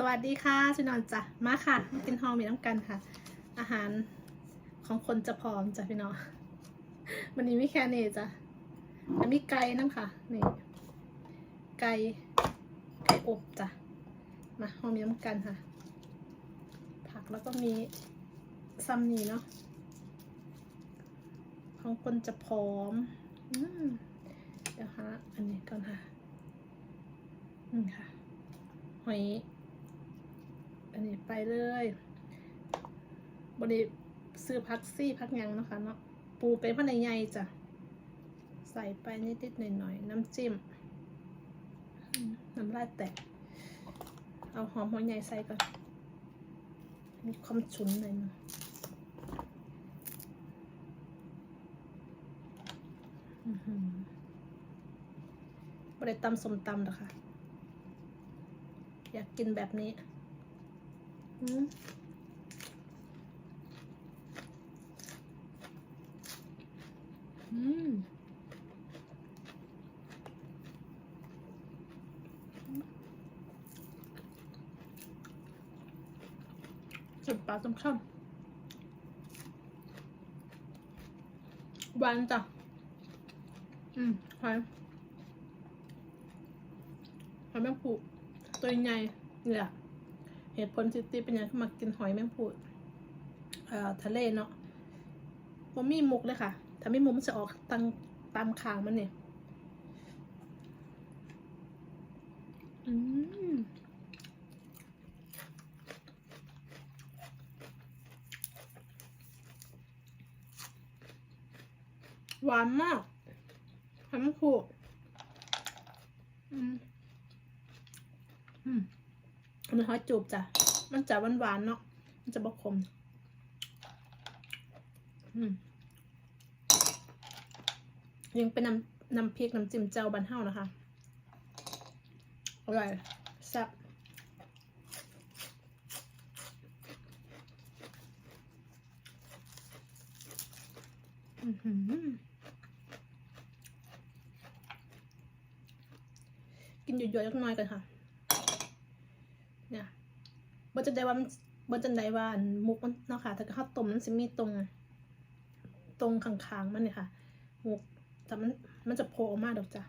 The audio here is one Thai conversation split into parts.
สวัสดีค่ะชุนอนจ้ะมาค่ะมากินฮอลมีน้ำกันค่ะ อาหารของคนจะพร้อมจ้ะพี่น้องวันนี้ไม่แค่นี้จ้ะแล้วมีไก่น้ำค่ะนี่ไก่ไก่อบจ้ะมาฮอลมีน้ำกันค่ะ ผักแล้วก็มีซัมนี่เนาะของคนจะพร้อมอืมเดี๋ยวหาอันนี้ก่อนค่ะนี่ค่ะหอย อันนี้ไปเลยบริซื้อพักซี่พักยังนะคะเนาะปูเป็นพันในใหญ่จ้ะ ใส่ไปนิดๆหน่อยๆน้ำจิ้ม น้ำลายแตก เอาหอมหัวใหญ่ใส่ก่อน มีความฉุนหน่อยนึงอื้อหือบริตำสมตำหรอคะอยากกินแบบนี้ อืมอืมจุดปลาต้มข้าวหวานจ้ะ อืมหอยหอยแมงผูตัวใหญ่เนี่ย เหตุผลที่ตีเป็นอย่างที่มากินหอยแมงภูดเอ่อทะเลเนาะว่ามีมุกเลยค่ะ ถ้าไม่มุกมันจะออกตังตามคางมันเนี่ยอืมหวานมากหอยแมงภูดอืม อืม อันนี้หอยจูบจ้ะ มันจะหวานๆเนาะ มันจะบกคม อืมยังเป็นน้ำน้ำพริกน้ำจิ้มเจ้าบันเฮานะคะ อร่อยแซ่บกินหยดๆเล็กน้อยกันค่ะ เนี่ยบนจะได้ว่ามันบนจะได้ว่าอันมุกมันเนาะค่ะถ้าข้าวต้มมันจะมีตรง ตรงข้างๆมันเนี่ยค่ะมุกแต่มันมันจะโผล่ออกมาดอกจ้ะ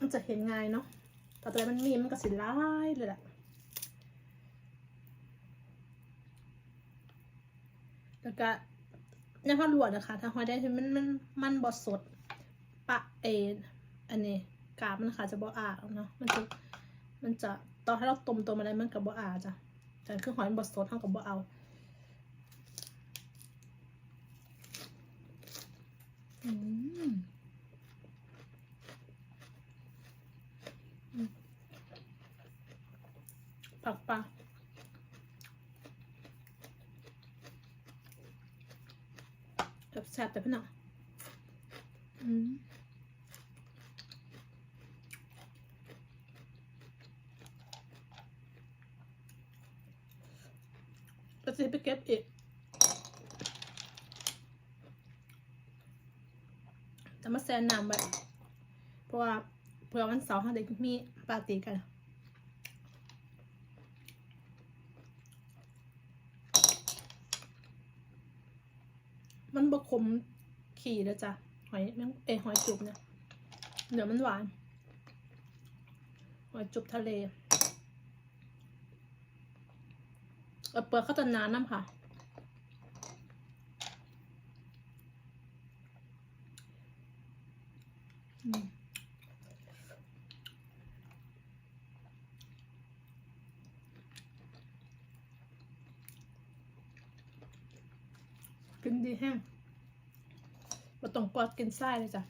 มันจะเห็นง่ายเนาะแต่ตัวมันมีมันก็สิร้ายเลยแหละแล้วก็ในผ้าลวดนะคะ ถ้าหอยได้ที่มันมันมันบอสด ปะเออันนี้กาบมันค่ะจะบออาเนาะมันจะ มันจะตอนให้เราต้มตัวมันอะไรมันกับบ่อาจ้ะแต่คือหอยบดสดเท่ากับบ่เอาอืมผักปลาแบบแซ่บแต่พี่น้องอืม ก็จะไปเก็บอีก จะมาแซนน้ำไว้เพราะว่าเผื่อวันเสาร์เขาเด็กมีปาร์ตี้กันมันบกขมขี่แล้วจ้ะหอยแมงเอหอยจุบเนี่ยเดี๋ยวมันหวาน หอยจุบทะเล เออเปิดเข้าตนนานน้ำค่ะ กินดีแห้งมาต้องกอดกินไส้เลยจ้ะ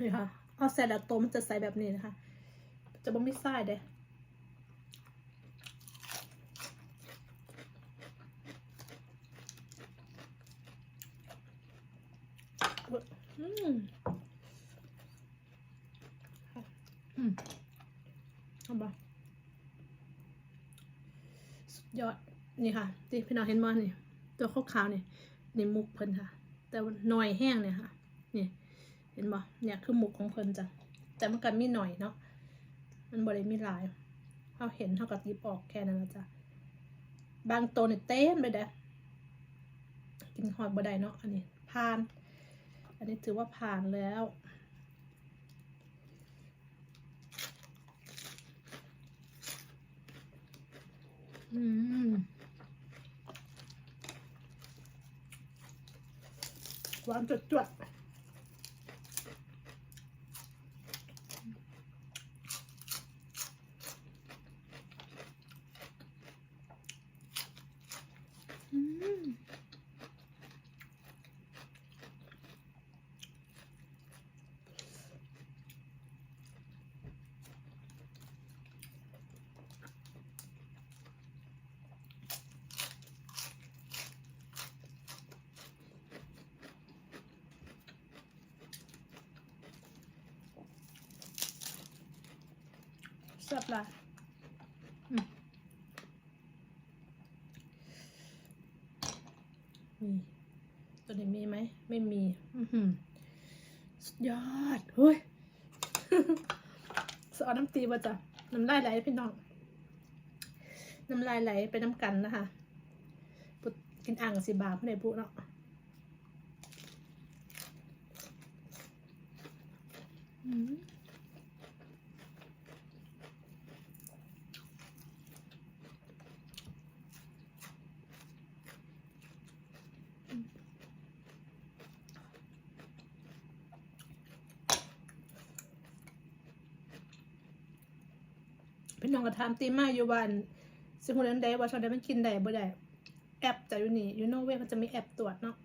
นี่ค่ะ เอาใส่แล้วโตวมันจะใส่แบบนี้นะคะ จะบ่มีไส้เด้อืมอืมเอาบ่สุดยอด นี่ค่ะที่พี่น้องเห็นบ่นี่ ตัวขาวๆนี่ นี่มุกเพิ่นค่ะ แต่หน่อยแห้งเนี่ยค่ะ นี่ เห็นบ่เนี่ยคือหมุกของเพิ่นจ้ะแต่มันก็มีหน่อยเนาะมันบ่ได้มีหลายเขาเห็นเท่ากับยิบออกแค่นั้นละจ้ะบางตัวเนี่ยเต็มเลยเด้กินหอยบ่ได้เนาะอันนี้ผ่าน อันนี้ถือว่าผ่านแล้วอืมหวานจดจวดอืม แซ่บหลายอืมมีตัวนี้มีไหม ไม่มี อือหือสุดยอด เฮ้ยสอนน้ำตีมาจ้ะน้ำลายไหลพี่น้อง น้ำลายไหลไปน้ำกันนะคะปุดกินอ่างกับสิบาทเพื่อนไอ้ปุ๊เนาะอืม พี่น้องก็ถามตีมาอยู่วันสิคนเดินได้ว่าชอนได้มันกินได้บ่ได้แอปจะอยู่นี่อยู่นอร์เวย์มันจะมีแอปตรวจเนาะ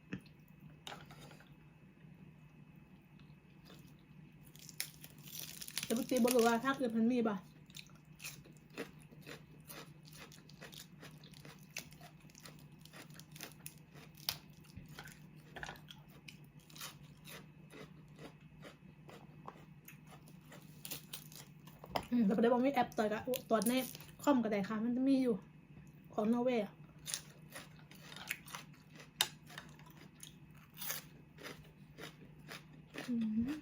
แต่ปกติบอกว่าถ้าอื่นมันมีบ่ อืมแต่ประเดี๋ยวบอกมีแอปตัวจกับตัวจในคอมกับไดค่ะ มันจะมีอยู่ของนอร์เวย์อะอืม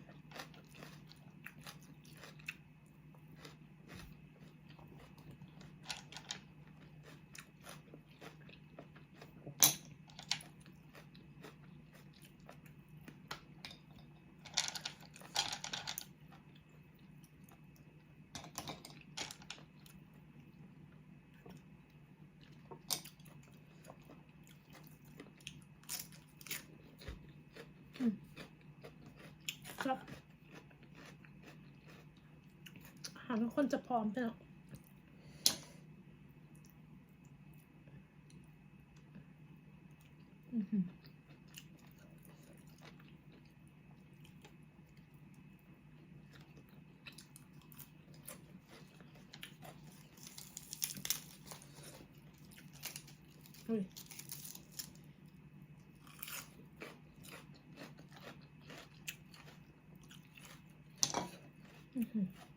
ครับอาหารทุกคนจะพร้อมไปแล้วอือหืออุ้ย อื้อหือ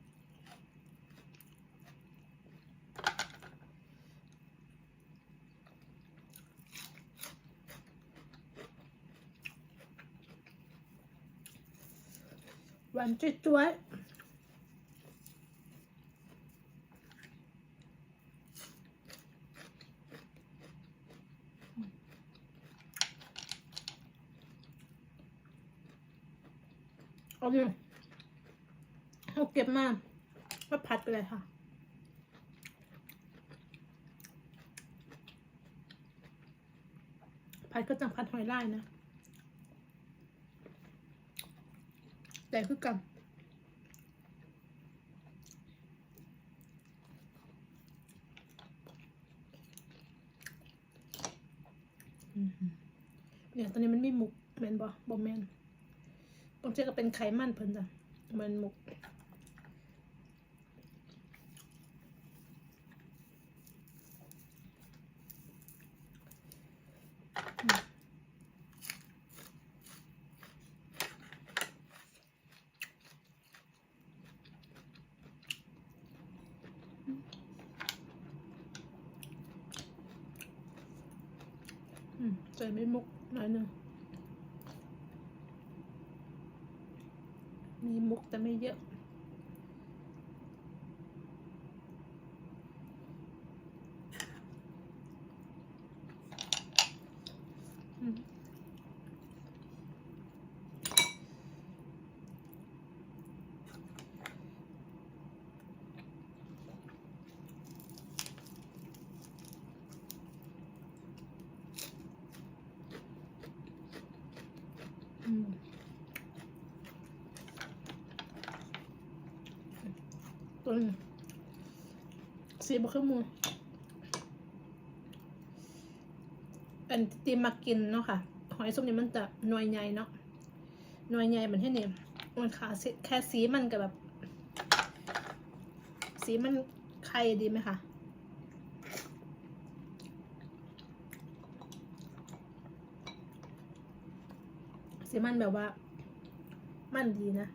หวานจุ้ยจ้วย เก็บมาก็ผัดไปเลยค่ะผัดก็จังผัดหอยลายนะแต่คือกันเนี่ยตอนนี้มันมีหมุกแมนบอบอแมนบางทีก็เป็นไขมันเพิ่นจ้ะเหมือนหมุก ใส่ไม่มุกหน่อยหนึ่งมีมุกแต่ไม่เยอะ ตัวนี้สีบะขึ้นมูอันที่มากินเนาะค่ะ หอยส้มนี่มันจะหน่วยใหญ่เนาะหน่วยใหญ่เหมือนที่นี่มันขาแค่สีมันกับแบบ สีมันไข่ดีไหมคะสีมันแบบว่า มันดีนะ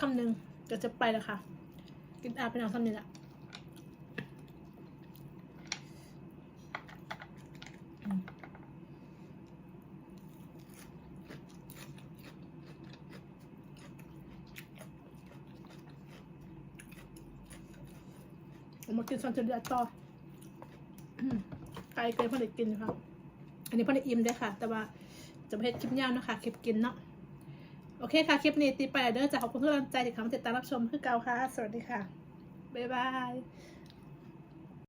คำหนึ่งก็จะไปแล้วค่ะ กินอาเป็นเอาคำนี้แหละอืมามากินซอนเจเดียต่อไก่เกยพอด็กกินค่ะ อันนี้พอด็กอิ่มด้วยค่ะ แต่ว่าจะไม่ให้คลิปยาวนะคะคลิปกินเนาะ โอเคค่ะ คลิปนี้ตีไปเด้อจะขอบคุณทุกกำลังใจที่เข้ามาติดตามรับชมคือเก่าค่ะ สวัสดีค่ะ บ๊ายบาย